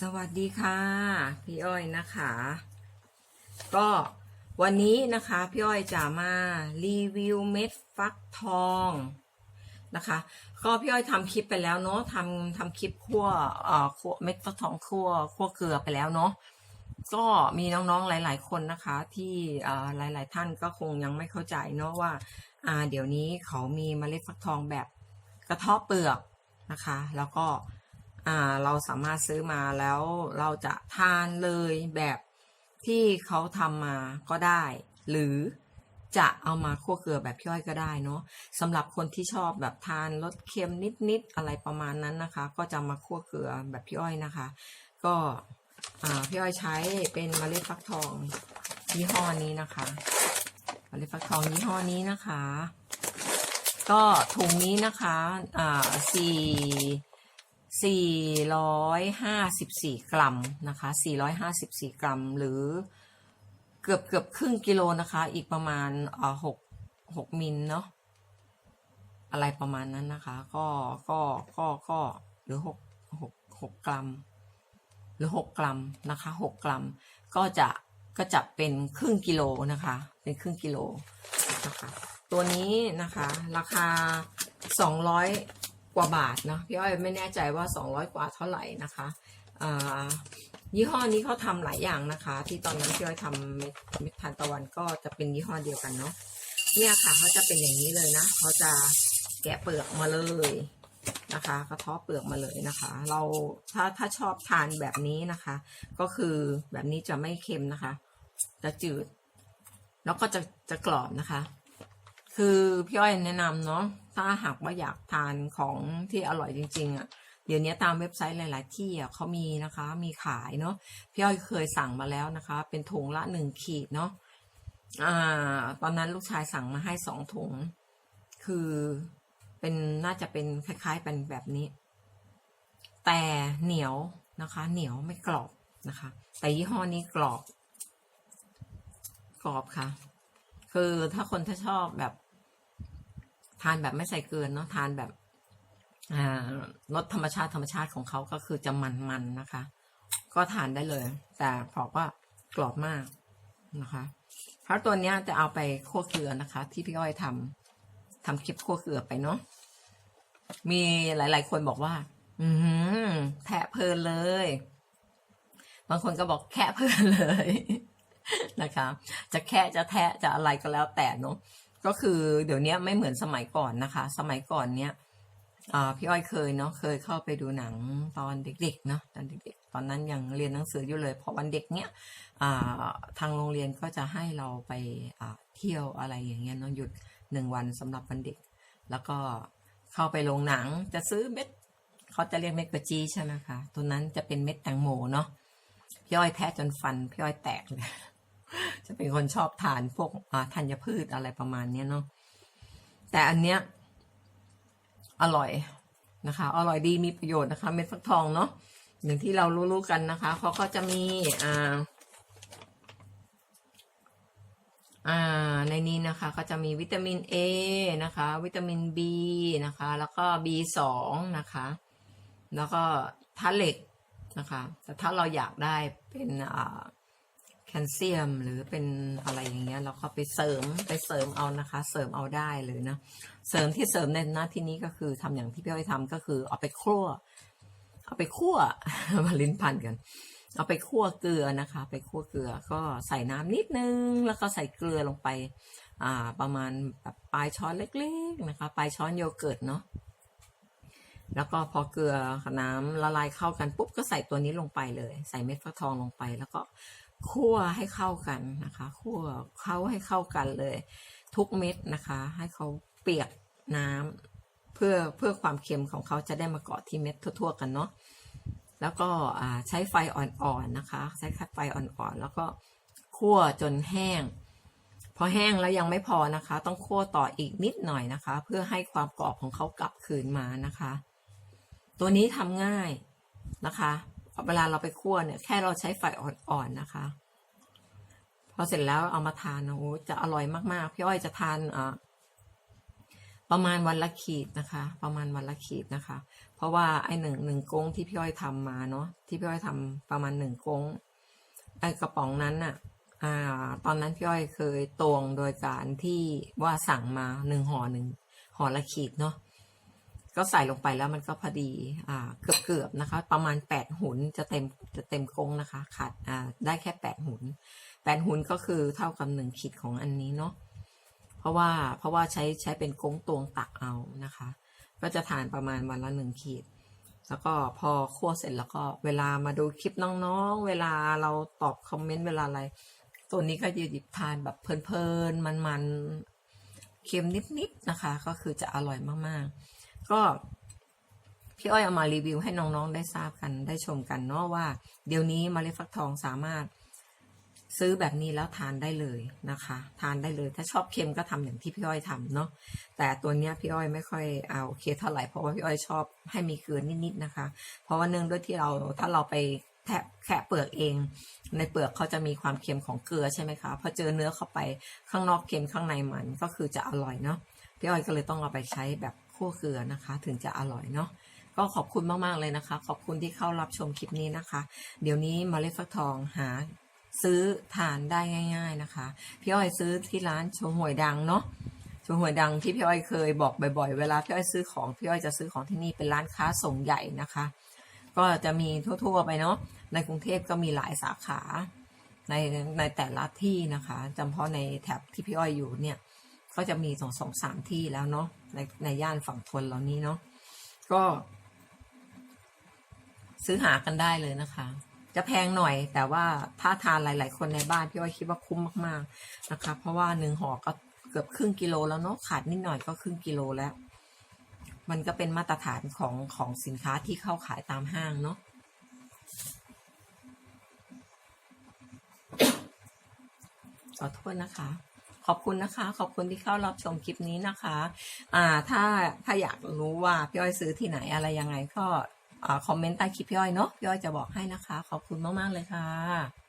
สวัสดีค่ะ พี่อ้อยนะคะ ก็วันนี้นะคะพี่อ้อยจะมารีวิวเม็ดฟักทองนะคะ ก็พี่อ้อยทำคลิปไปแล้วเนาะทำทำคลิปคั่วเอ่อคั่วเม็ดฟักทองคั่วคั่วเกลือไปแล้วเนาะก็มีน้องๆหลาย ๆ คนนะคะ ที่เอ่อหลายๆท่านก็คงยังไม่เข้าใจเนาะว่าอ่าเดี๋ยวนี้เขามีเมล็ดฟักทองแบบกระเทาะเปลือกนะคะ แล้วก็ เราสามารถซื้อมาแล้วเราจะทานเลยแบบที่เขาทำมาก็ได้ หรือจะเอามาคั่วเกลือแบบพี่อ้อยก็ได้เนาะสำหรับคนที่ชอบแบบทานรสเค็มนิดๆอะไรประมาณนั้นนะคะ ก็จะมาคั่วเกลือแบบพี่อ้อยนะคะ ก็พี่อ้อยใช้เป็นเมล็ดฟักทองยี่ห้อนี้นะคะเมล็ดฟักทองยี่ห้อนี้นะคะ ก็ถุงนี้นะคะอ่าสี่ 454 กรัมนะคะ 454 กรัม หรือเกือบเกือบครึ่งกิโลนะคะ อีกประมาณเออหกหกมิลเนาะ อะไรประมาณนั้นนะคะ ก็ ก็ ก็ ก็ หรือหกหกหกกรัม หรือหกกรัมนะคะหกกรัม ก็จะ ก็จะเป็นครึ่งกิโลนะคะ เป็นครึ่งกิโลนะคะ ตัวนี้นะคะ ราคา200 กว่าบาทเนาะพี่อ้อยไม่แน่ใจว่า 200 กว่าเท่าไหร่นะคะยี่ห้อนี้เขาทำหลายอย่างนะคะ ที่ตอนนั้นพี่อ้อยทำเม็ดเม็ดทานตะวันก็จะเป็นยี่ห้อเดียวกันเนาะเนี่ยค่ะเขาจะเป็นอย่างนี้เลยนะเขาจะแกะเปลือกมาเลยนะคะกระเทาะเปลือกมาเลยนะคะ เราถ้าถ้าชอบทานแบบนี้นะคะ ก็คือแบบนี้จะไม่เค็มนะคะ จะจืด แล้วก็จะจะกรอบนะคะ คือพี่อ้อยแนะนำเนาะถ้าหากว่าอยากทานของที่อร่อยจริง ๆอะ่ะเดี๋ยวนี้ตามเว็บไซต์หลาย ๆ ที่อะเขามีนะคะ มีขายเนาะพี่อ้อยเคยสั่งมาแล้วนะคะ เป็นถุงละหนึ่งขีดเนาะอ่า ตอนนั้นลูกชายสั่งมาให้สองถุง คือเป็นน่าจะเป็นคล้ายๆเป็นแบบนี้ แต่เหนียวนะคะ เหนียวไม่กรอบนะคะ แต่ยี่ห้อนี้กรอบ กรอบค่ะ คือถ้าคนถ้าชอบแบบ ทานแบบไม่ใส่เกลือเนาะทานแบบรสธรรมชาติธรรมชาติของเขาก็คือจะมันๆนะคะ ก็ทานได้เลย แต่บอกว่ากรอบมากนะคะเพราะตัวเนี้ยจะเอาไปคั่วเกลือนะคะ ที่พี่อ้อยทำทำคลิปคั่วเกลือไปเนาะมีหลาย ๆ คนบอกว่า อือหือแทะเพลินเลย บางคนก็บอกแค่เพลินเลยนะคะ จะแค่จะแทะจะอะไรก็แล้วแต่เนาะ ก็คือเดี๋ยวนี้ไม่เหมือนสมัยก่อนนะคะ สมัยก่อนเนี้ยพี่อ้อยเคยเนาะเคยเข้าไปดูหนังตอนเด็กๆเนาะตอนเด็กๆตอนนั้นยังเรียนหนังสืออยู่เลยพอวันเด็กเนี้ยทางโรงเรียนก็จะให้เราไปเที่ยวอะไรอย่างเงี้ยเนาะหยุดหนึ่งวันสำหรับวันเด็ก แล้วก็เข้าไปโรงหนังจะซื้อเม็ดเขาจะเรียกเม็ดกระจีใช่ไหมคะตัวนั้นจะเป็นเม็ดแตงโมเนาะพี่อ้อยแทะจนฟันพี่อ้อยแตกเลย จะเป็นคนชอบทานพวกธัญพืชอะไรประมาณเนี้เนาะแต่อันเนี้ยอร่อยนะคะ อร่อยดีมีประโยชน์นะคะ เม็ดฟักทองเนาะอย่างที่เรารู้ๆกันนะคะเขาก็จะมีอ่าอ่าในนี้นะคะก็จะมีวิตามิน A นะคะ วิตามิน B นะคะ แล้วก็ B2 นะคะ แล้วก็ธาตุเหล็กนะคะ แต่ถ้าเราอยากได้เป็นอ่า แคลเซียมหรือเป็นอะไรอย่างเงี้ยเราก็ไปเสริมไปเสริมเอานะคะ เสริมเอาได้เลยนะเสริมที่เสริมในหน้าที่นี้ก็คือทำอย่างที่พี่อ้อยทำก็คือเอาไปคั่วเอาไปคั่วมาลิ้นพันกัน เอาไปคั่วเกลือนะคะ ไปคั่วเกลือก็ใส่น้ำนิดนึง แล้วก็ใส่เกลือลงไป อ่า ประมาณแบบปลายช้อนเล็ก ๆนะคะ ปลายช้อนโยเกิร์ตเนาะแล้วก็พอเกลือน้ำละลายเข้ากันปุ๊บก็ใส่ตัวนี้ลงไปเลย ใส่เม็ดฟักทองลงไปแล้วก็ คั่วให้เข้ากันนะคะคั่วเขาให้เข้ากันเลย ทุกเม็ดนะคะ ให้เขาเปียกน้ำเพื่อเพื่อความเค็มของเขาจะได้มาเกาะที่เม็ดทั่ว ๆ กันเนาะแล้วก็ใช้ไฟอ่อนๆนะคะ ใช้ไฟอ่อนๆแล้วก็คั่วจนแห้ง พอแห้งแล้วยังไม่พอนะคะ ต้องคั่วต่ออีกนิดหน่อยนะคะ เพื่อให้ความกรอบของเขากลับคืนมานะคะ ตัวนี้ทำง่ายนะคะ เวลาเราไปคั่วเนี่ย แค่เราใช้ไฟอ่อนๆนะคะ พอเสร็จแล้วเอามาทานนะโอ้จะอร่อยมากๆ พี่อ้อยจะทานอ่าประมาณวันละขีดนะคะ ประมาณวันละขีดนะคะ เพราะว่าไอหนึ่งหนึ่งกงที่พี่อ้อยทำมาเนาะที่พี่อ้อยทำประมาณหนึ่งกงไอ้กระป๋องนั้นน่ะอ่า ตอนนั้นพี่อ้อยเคยตวงโดยการที่ว่าสั่งมาหนึ่งห่อหนึ่งห่อละขีดเนาะ ก็ใส่ลงไปแล้วมันก็พอดีอ่าเกือบเกือบๆนะคะ ประมาณแปดหุนจะเต็มจะเต็มกงนะคะ ขาดอ่าได้แค่แปดหุนแปดหุนก็คือเท่ากับหนึ่งขีดของอันนี้เนาะเพราะว่าเพราะว่าใช้ใช้เป็นกงตวงตักเอานะคะ ก็จะทานประมาณวันละหนึ่งขีด แล้วก็พอคั่วเสร็จแล้วก็เวลามาดูคลิปน้องๆ เวลาเราตอบคอมเมนต์เวลาอะไร ตัวนี้ก็จะหยิบทานแบบเพลินๆมันๆเค็มนิดๆนะคะ ก็คือจะอร่อยมากๆ ก็พี่อ้อยเอามารีวิวให้น้องๆได้ทราบกันได้ชมกันเนาะว่า เดี๋ยวนี้มเมล็ดฟักทองสามารถซื้อแบบนี้แล้วทานได้เลยนะคะ ทานได้เลยถ้าชอบเค็มก็ทำอย่างที่พี่อ้อยทำเนาะแต่ตัวเนี้ยพี่อ้อยไม่ค่อยเอาโอเคเท่าไหร่เพราะว่าพี่อ้อยชอบให้มีเกลือนิดๆนะคะ เพราะว่าเนื่องด้วยที่เราถ้าเราไปแทะแคะเปลือกเอง ในเปลือกเขาจะมีความเค็มของเกลือใช่ไหมคะพอเจอเนื้อเข้าไปข้างนอกเค็มข้างในมันก็คือจะอร่อยเนาะพี่อ้อยก็เลยต้องเอาไปใช้แบบ คั่วเกลือนะคะ ถึงจะอร่อยเนาะก็ขอบคุณมาก ๆ เลยนะคะ ขอบคุณที่เข้ารับชมคลิปนี้นะคะ เดี๋ยวนี้มเมล็ดฟักทองหาซื้อทานได้ง่าย ๆนะคะ พี่อ้อยซื้อที่ร้านโชห่วยดังเนาะโชห่วยดังที่พี่อ้อยเคยบอกบ่อยๆ เวลาพี่อ้อยซื้อของพี่อ้อยจะซื้อของที่นี่เป็นร้านค้าส่งใหญ่นะคะ ก็จะมีทั่วๆไปเนาะในกรุงเทพก็มีหลายสาขาในในแต่ละที่นะคะจำเพาะในแถบที่พี่อ้อยอยู่เนี่ย ก็จะมีสองสองสามที่แล้วเนาะในในย่านฝั่งทนเหล่านี้เนาะก็ ซื้อหากันได้เลยนะคะ จะแพงหน่อย แต่ว่าถ้าทานหลาย ๆ คนในบ้านพี่อ้อยคิดว่าคุ้มมาก ๆนะคะ เพราะว่าหนึ่งห่อก็เกือบครึ่งกิโลแล้วเนาะขาดนิดหน่อยก็ครึ่งกิโลแล้ว มันก็เป็นมาตรฐานของของสินค้าที่เข้าขายตามห้างเนาะขอโทษนะคะ ขอบคุณนะคะ ขอบคุณที่เข้ารับชมคลิปนี้นะคะอ่าถ้าถ้าอยากรู้ว่าพี่อ้อยซื้อที่ไหนอะไรยังไงก็อ่าคอมเมนต์ใต้คลิปพี่อ้อยเนาะพี่อ้อยจะบอกให้นะคะ ขอบคุณมากๆเลยค่ะ